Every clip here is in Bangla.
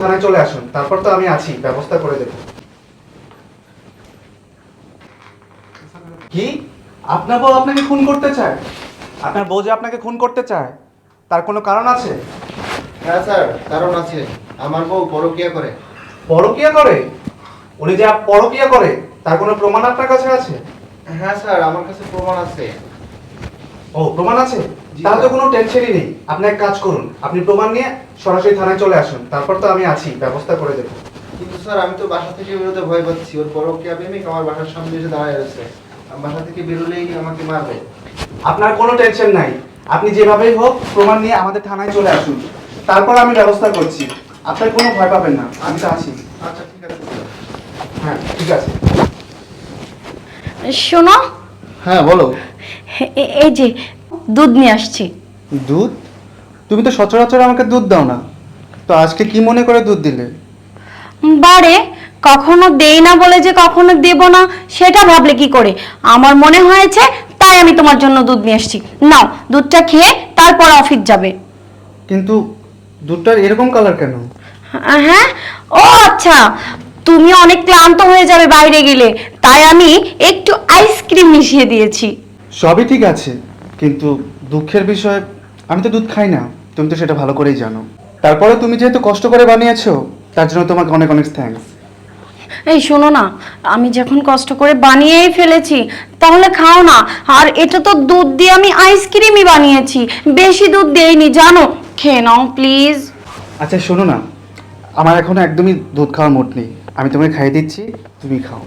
থানায় চলে আসুন তারপর তো আমি আছি ব্যবস্থা করে দেব। কি? আপনার বউ আপনাকে খুন করতে চায়? আপনার বউ যে আপনাকে খুন করতে চায় তার কোনো কারণ আছে? হ্যাঁ স্যার কারণ আছে। আমার বউ পরকিয়া করে। পরকিয়া করে? উনি যে পরকিয়া করে তার কোনো প্রমাণ আপনার কাছে আছে? হ্যাঁ স্যার আমার কাছে প্রমাণ আছে। ও প্রমাণ আছে? জি, তাহলে তো স্যার। কোনো টেনশনই নেই। আপনি এক কাজ করুন আপনি প্রমাণ নিয়ে সরাসরি থানায় চলে আসুন। তারপর তো আমি আছি ব্যবস্থা করে দেবো। কিন্তু স্যার আমি তো বাসা থেকে বেরোতে ভয় পাচ্ছি। ওর পরকিয়া প্রেমিক আমার বাসার সামনে এসে দাঁড়ায় আমি বাসা থেকে বেরোলেই আমাকে মারবে? আপনার কোনো টেনশন নাই। আপনি যেভাবেই হোক প্রমাণ নিয়ে আমাদের থানায় চলে আসুন। তারপর আমি ব্যবস্থা করছি। আপনার কোনো ভয় পাবেন না। আমি তো আছি। আচ্ছা ঠিক আছে। হ্যাঁ ঠিক আছে। শোনো। হ্যাঁ বলো। এই যে দুধ নিয়ে আসছি। দুধ? তুমি তো সচরাচর আমাকে দুধ দাও না। তো আজকে কি মনে করে দুধ দিলে? বারে কখনো দেই না বলে যে কখনো দেব না সেটা ভাবলে কি করে? আমার মনে হয়েছে তাই আমি তোমার জন্য দুধ নিয়ে এসেছি। নাও দুধটা খেয়ে তারপর অফিস যাবে। কিন্তু দুধটার এরকম কালার কেন? হ্যাঁ? ও আচ্ছা তুমি অনেক ক্লান্ত হয়ে যাবে বাইরে গেলে। তাই আমি একটু আইসক্রিম মিশিয়ে দিয়েছি। সবই ঠিক আছে কিন্তু দুঃখের বিষয় আমি তো দুধ খাই না। তুমি তো সেটা ভালো করেই জানো। তারপরে তুমি যেহেতু কষ্ট করে বানিয়েছো তার জন্য তোমাকে অনেক অনেক থ্যাঙ্কস এই শোনো না আমি যখন কষ্ট করে বানিয়েই ফেলেছি তাহলে খাও না। আর এটা তো দুধ দিয়ে আমি আইসক্রিমই বানিয়েছি বেশি দুধ দেইনি জানো? খেয়ে নাও প্লিজ আচ্ছা শোনো না আমার এখন একদমই দুধ খাওয়ার মোট নেই। আমি তোমাকে খাইয়ে দিচ্ছি তুমি খাও।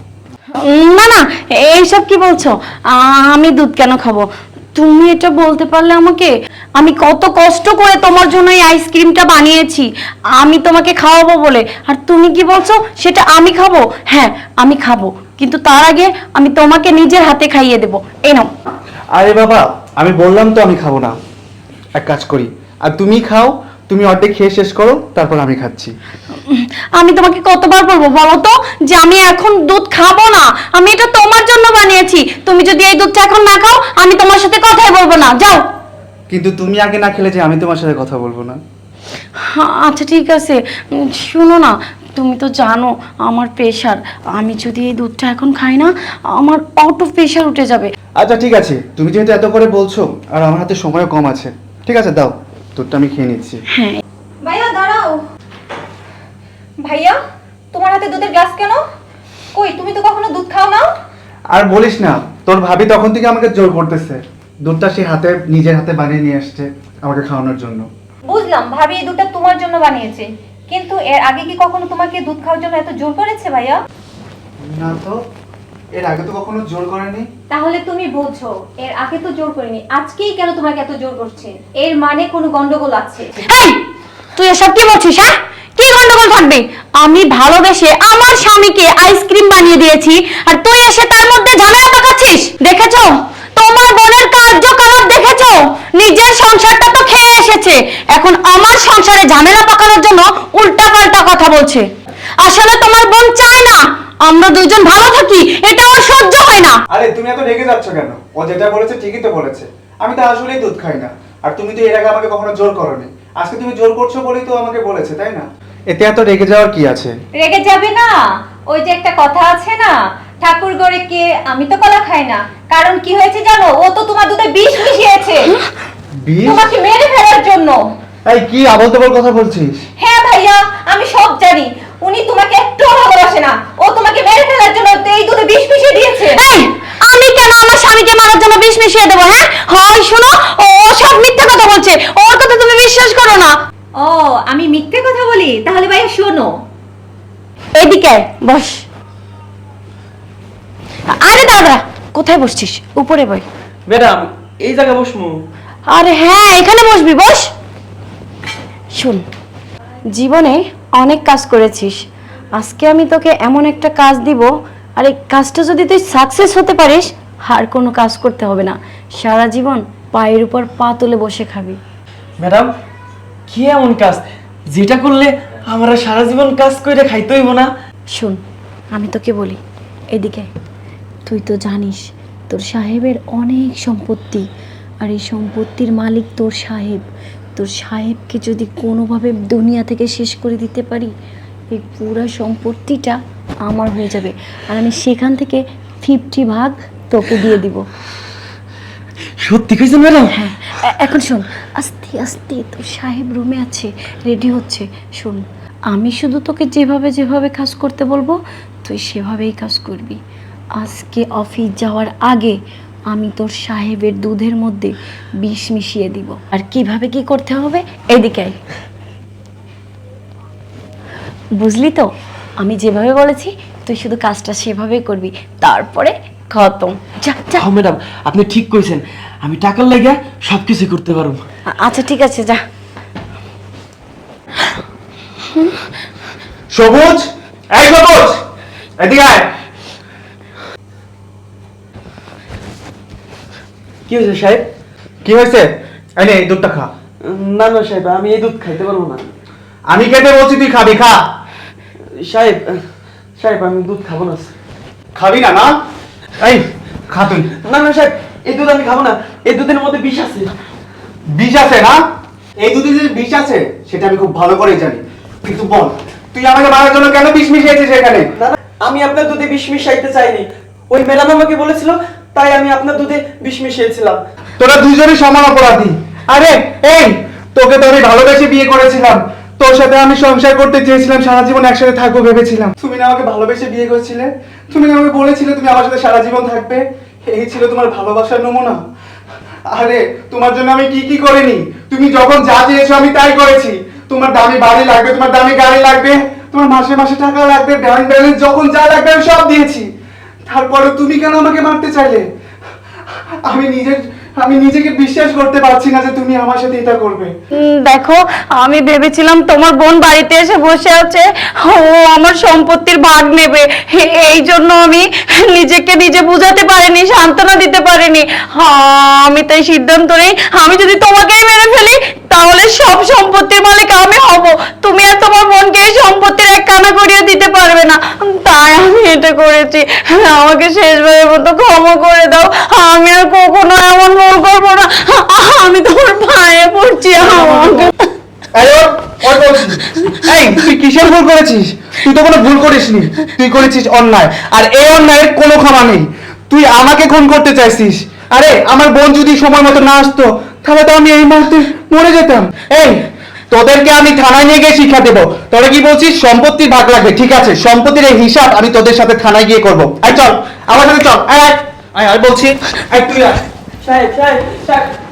না না এইসব কি বলছো? আমি দুধ কেন খাব? তুমি এটা বলতে পারলে আমাকে? আমি কত কষ্ট করে তোমার জন্য এই আইসক্রিমটা বানিয়েছি। আমি তোমাকে খাওয়াবো বলে। আর তুমি কি বলছো? সেটা আমি খাব? হ্যাঁ আমি খাব। কিন্তু তার আগে আমি তোমাকে নিজের হাতে খাইয়ে দেবো। এই নাও। আরে বাবা, আমি বললাম তো আমি খাব না। এক কাজ করি। আর তুমি খাও, তুমি অর্ধেক খেয়ে শেষ করো, তারপর আমি খাচ্ছি। আমি তোমাকে কতবার বলব বলো তো? যে আমি এখন দুধ খাব না। আমি এটা তোমার জন্য বানিয়েছি। তুমি যদি এই দুধটা এখন না খাও আমি তোমার সাথে কথাই বলব না। যাও। কিন্তু তুমি আগে না খেলে যে আমি তোমার সাথে কথা বলব না। হ্যাঁ, আচ্ছা ঠিক আছে। শোনো না তুমি তো জানো আমার প্রেশার আমি যদি এই দুধটা এখন খাই না আমার অটো প্রেশার উঠে যাবে। আচ্ছা ঠিক আছে। তুমি যেহেতু এত করে বলছো আর আমার হাতে সময়ও কম আছে ঠিক আছে দাও। দুধটা আমি খেয়ে নিচ্ছি। হ্যাঁ। ভাইয়া দাঁড়াও। ভাইয়া তোমার হাতে দুধের গ্লাস কেন? কই তুমি তো কখনো দুধ খাও না? আর বলিস না তোর ভাবি তখন থেকে আমাকে জোর করতেছে। দুধটা সে হাতে নিজের হাতে বানিয়ে নিয়ে আসছে আমাকে খাওয়ানোর জন্য। বুঝলাম ভাবি এই দুধটা তোমার জন্য বানিয়েছে। কিন্তু এর আগে কি কখনো তোমাকে দুধ খাওয়ার জন্য এত জোর করেছে ভাইয়া? না তো এর আগে তো কখনো জোর করেনি। তাহলে তুমি বলছো এর আগে তো জোর করিনি আজকেই কেন তোমাকে এত জোর করছে? এর মানে কোনো গন্ডগোল আছে? এই তুই এসব কি বলছিস হ্যাঁ? কি গন্ডগোল থাকবে আমি ভালোবেসে আমার স্বামীকে আইসক্রিম বানিয়ে দিয়েছি, আর তুই এসে তার মধ্যে ঝামেলা পাকাচ্ছিস দেখেছ? তোমার বোনের কার্যকলাপ দেখেছ? নিজের সংসারটা তো খেয়ে এসেছে। এখন আমার সংসারে ঝামেলা পাকানোর জন্য উল্টা পাল্টা কথা বলছে। আসলে তোমার বোন চায় না। আমরা দুজন ভালো থাকি এটা ওর সহ্য হয় না। আরে, তুমি এত রেগে যাচ্ছ কেন? ও যেটা বলেছে ঠিকই তো বলেছে। আমি তো আসলেই দুধ খাই না। আর তুমি তো এর আগে আমাকে কখনো জোর করনি। আজকে তুমি জোর করছ বলেই তো আমাকে বলেছে, তাই না? এতে এত রেগে যাওয়ার কি আছে? রেগে যাবে না। ওই যে একটা কথা আছে না ঠাকুর গড়ে কে আমি তো কলা খাই না। কারণ কি হয়েছে জানো? ও তো তোমার দুধে বিষ মিশিয়েছে। বিষ? তোমাকে মেরে ফেলার জন্য। এই কি আবল তাবল কথা বলছিস? হ্যাঁ ভাইয়া আমি সব জানি। উনি তোমাকে একটু ভালোবাসে না। ও তোমাকে মেরে ফেলার জন্য এই দুধে বিষ মিশিয়ে দিয়েছে। এই আমি কেন আমার স্বামীকে মারার জন্য বিষ মিশিয়ে দেবো হ্যাঁ? হয় শোনো ও ও সব মিথ্যা কথা বলছে। ওর কথা তুমি বিশ্বাস করো না ও আমি মিথ্যে কথা বলি তাহলে ভাইয়া শোনো এদিকে আয়, বস। আরে দাদা কোথায় বসছিস? উপরে বই। ম্যাডাম এই জায়গায় বসমু। আরে হ্যাঁ এখানে বসবি বস। শুন জীবনে অনেক কাজ করেছিস। আজকে আমি তোকে এমন একটা কাজ দিব আর এই কাজটা যদি তুই সাকসেস হতে পারিস আর কোনো কাজ করতে হবে না। সারা জীবন পায়ের উপর পা তুলে বসে খাবি। ম্যাডাম কি এমন কাজ? যেটা করলে আমরা সারা জীবন কাজ করে খাইতে হইব না? শোন আমি তোকে বলি এদিকে তুই তো জানিস তোর সাহেবের অনেক সম্পত্তি আর এই সম্পত্তির মালিক তোর সাহেব। তোর সাহেবকে যদি কোনোভাবে দুনিয়া থেকে শেষ করে দিতে পারি এই পুরো সম্পত্তিটা আমার হয়ে যাবে আর আমি সেখান থেকে ফিফটি ভাগ তোকে দিয়ে দিব। সত্যি কইছেন ম্যাডাম? হ্যাঁ এখন শোন আস্তে আস্তে তোর সাহেব রুমে আছে রেডি হচ্ছে শোন। আমি শুধু তোকে যেভাবে যেভাবে কাজ করতে বলব তুই সেভাবেই কাজ করবি। আজকে অফিস যাওয়ার আগে আমি তোর সাহেবের দুধের মধ্যে বিষ মিশিয়ে দিব। আর কীভাবে কি করতে হবে? এদিকে বুঝলি তো? আমি যেভাবে বলেছি তুই শুধু কাজটা সেভাবেই করবি। তারপরে খতম। যা যা। হ্যাঁ ম্যাডাম আপনি ঠিক কইছেন। আমি টাকার লাগিয়া সব কিছু করতে পারব। আচ্ছা ঠিক আছে যা। সবুজ? এই সবুজ! এদিকে আয়। কি হয়েছে সাহেব? কি হয়েছে? এই নে এই দুধটা খা। না না সাহেব আমি এই দুধ খাইতে পারব না। আমি খেতে বলছি তুই খাবি খা। সাহেব সাহেব আমি দুধ খাব না খাবি না না? এই খা তুই। না না সাহেব এই দুধ আমি খাব না। এই দুধের মধ্যে বিষ আছে। বিষ আছে না? এই দুধে যে বিষ আছে সেটা আমি খুব ভালো করেই জানি। কিন্তু বল তুই আমাকে মারার জন্য কেন বিষ মিশিয়েছিস এখানে? আমি আপনার দুধে বিষ মিশাইতে চাইনি। ওই ম্যাডাম আমাকে বলেছিল তাই আমি আপনার দুধে বিষ মিশিয়েছিলাম। তোরা দুজনই সমান অপরাধী। আরে এই তোকে তো আমি ভালোবেসে বিয়ে করেছিলাম। তোর সাথে আমি সংসার করতে চেয়েছিলাম সারা জীবন একসাথে থাকব ভেবেছিলাম। তুমি না আমাকে ভালোবেসে বিয়ে করেছিলে? তুমি না আমাকে বলেছিলে তুমি আমার সাথে সারা জীবন থাকবে? এই ছিল তোমার ভালোবাসার নমুনা। আরে তোমার জন্য আমি কি কি করিনি? তুমি যখন যা চেয়েছো আমি তাই করেছি। তোমার দামি বাড়ি লাগবে, তোমার দামি গাড়ি লাগবে, তোমার মাসে মাসে টাকা লাগবে, ব্যাংক ব্যালেন্স যখন যা লাগবে আমি সব দিয়েছি। তারপরে তুমি কেন আমাকে মারতে চাইলে? আমি নিজের আমি নিজেকে বিশ্বাস করতে পারছি না যে তুমি আমার সাথে এটা করবে। দেখো, আমি ভেবেছিলাম তোমার বোন বাড়িতে এসে বসে আছে, ও আমার সম্পত্তির ভাগ নেবে। এই জন্য আমি নিজেকে নিজে বুঝাতে পারিনি, সান্ত্বনা দিতে পারিনি। আমি তাই সিদ্ধান্ত নেই। আমি যদি তোমাকেই মেরে ফেলি, তাহলে সব সম্পত্তির মালিক তুমি আর তোমার বোনকে এই সম্পত্তির এক কানা করিয়ে দিতে পারবে না। তাই আমি এটা করেছি। আমাকে শেষবারের মতো ক্ষমা করে দাও। আমি আর কখনো এমন ভুল করব না। আমি তোমার পায়ে পড়ছি। আমাকে তুই কিসের ভুল করেছিস? তুই তো কোনো ভুল করিসনি। তুই করেছিস অন্যায়। আর এই অন্যায়ের কোনো ক্ষমা নেই। তুই আমাকে খুন করতে চাইছিস। আরে, আমার বোন যদি সময় মতো না আসতো, তাহলে তো আমি এই মুহূর্তে মরে যেতাম। এই তোদেরকে আমি থানায় নিয়ে গিয়ে শিক্ষা দেবো। তোরা কি বলছিস? সম্পত্তি ভাগ লাগবে, ঠিক আছে? সম্পত্তির এই হিসাব আমি তোদের সাথে থানায় গিয়ে করব। আয় চল, আমার সাথে চল। আয় আয় আয় বলছি আয় তুই আয় সাহেব সাহেব সাহেব।